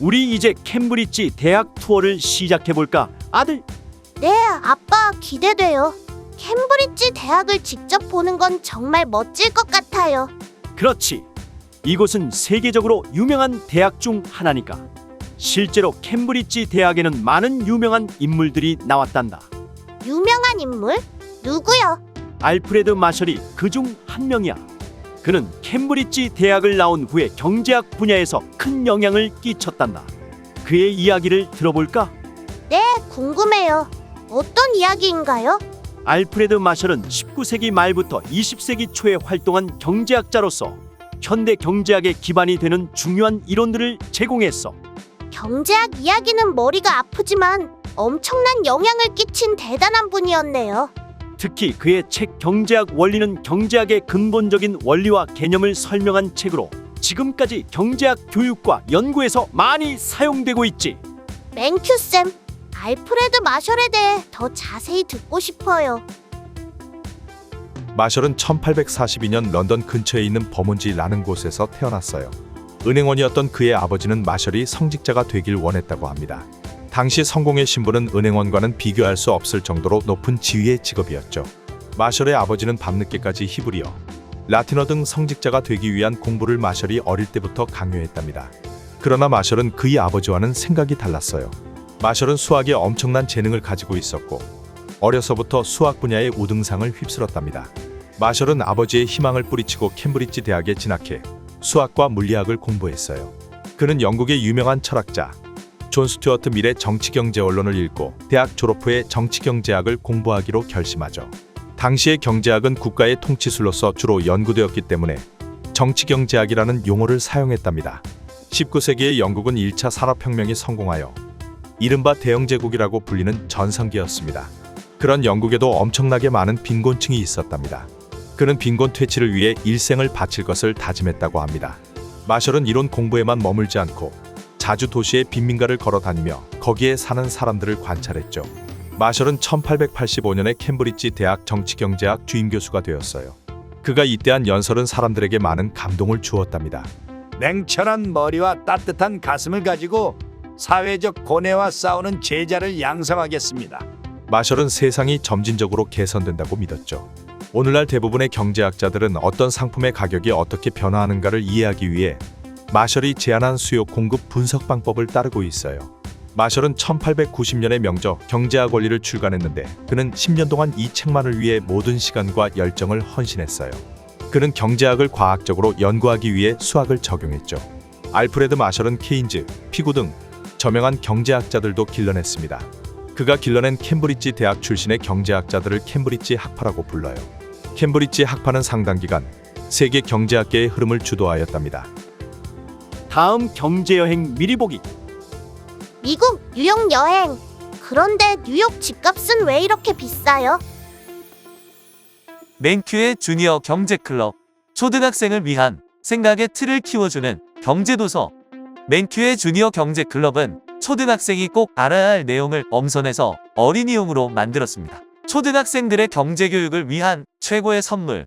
우리 이제 캠브리지 대학 투어를 시작해 볼까? 아들, 네, 아빠 기대돼요. 캠브리지 대학을 직접 보는 건 정말 멋질 것 같아요. 그렇지. 이곳은 세계적으로 유명한 대학 중 하나니까. 실제로 캠브리지 대학에는 많은 유명한 인물들이 나왔단다. 유명한 인물? 누구요? 알프레드 마셜이 그중 한 명이야. 그는 캠브리지 대학을 나온 후에 경제학 분야에서 큰 영향을 끼쳤단다. 그의 이야기를 들어볼까? 네, 궁금해요. 어떤 이야기인가요? 알프레드 마셜은 19세기 말부터 20세기 초에 활동한 경제학자로서 현대 경제학의 기반이 되는 중요한 이론들을 제공했어. 경제학 이야기는 머리가 아프지만 엄청난 영향을 끼친 대단한 분이었네요. 특히 그의 책 경제학 원리는 경제학의 근본적인 원리와 개념을 설명한 책으로 지금까지 경제학 교육과 연구에서 많이 사용되고 있지. 맨큐쌤, 알프레드 마셜에 대해 더 자세히 듣고 싶어요. 마셜은 1842년 런던 근처에 있는 버몬지라는 곳에서 태어났어요. 은행원이었던 그의 아버지는 마셜이 성직자가 되길 원했다고 합니다. 당시 성공의 신분은 은행원과는 비교할 수 없을 정도로 높은 지위의 직업이었죠. 마셜의 아버지는 밤늦게까지 히브리어, 라틴어 등 성직자가 되기 위한 공부를 마셜이 어릴 때부터 강요했답니다. 그러나 마셜은 그의 아버지와는 생각이 달랐어요. 마셜은 수학에 엄청난 재능을 가지고 있었고 어려서부터 수학 분야의 우등상을 휩쓸었답니다. 마셜은 아버지의 희망을 뿌리치고 캠브리지 대학에 진학해 수학과 물리학을 공부했어요. 그는 영국의 유명한 철학자 존 스튜어트 밀의 정치경제 언론을 읽고 대학 졸업 후에 정치경제학을 공부하기로 결심하죠. 당시의 경제학은 국가의 통치술로서 주로 연구되었기 때문에 정치경제학이라는 용어를 사용했답니다. 19세기의 영국은 1차 산업혁명이 성공하여 이른바 대영제국이라고 불리는 전성기였습니다. 그런 영국에도 엄청나게 많은 빈곤층이 있었답니다. 그는 빈곤 퇴치를 위해 일생을 바칠 것을 다짐했다고 합니다. 마셜은 이론 공부에만 머물지 않고 자주 도시의 빈민가를 걸어 다니며 거기에 사는 사람들을 관찰했죠. 마셜은 1885년에 캠브리지 대학 정치경제학 주임 교수가 되었어요. 그가 이때 한 연설은 사람들에게 많은 감동을 주었답니다. 냉철한 머리와 따뜻한 가슴을 가지고 사회적 고뇌와 싸우는 제자를 양성하겠습니다. 마셜은 세상이 점진적으로 개선된다고 믿었죠. 오늘날 대부분의 경제학자들은 어떤 상품의 가격이 어떻게 변화하는가를 이해하기 위해 마셜이 제안한 수요 공급 분석 방법을 따르고 있어요. 마셜은 1890년에 명저 경제학 원리를 출간했는데 그는 10년 동안 이 책만을 위해 모든 시간과 열정을 헌신했어요. 그는 경제학을 과학적으로 연구하기 위해 수학을 적용했죠. 알프레드 마셜은 케인즈, 피구 등 저명한 경제학자들도 길러냈습니다. 그가 길러낸 캠브리지 대학 출신의 경제학자들을 캠브리지 학파라고 불러요. 캠브리지 학파는 상당 기간 세계 경제학계의 흐름을 주도하였답니다. 다음 경제 여행 미리 보기. 미국 뉴욕 여행. 그런데 뉴욕 집값은 왜 이렇게 비싸요? 맨큐의 주니어 경제클럽 초등학생을 위한 생각의 틀을 키워주는 경제도서 맨큐의 주니어 경제클럽은 초등학생이 꼭 알아야 할 내용을 엄선해서 어린이용으로 만들었습니다. 초등학생들의 경제교육을 위한 최고의 선물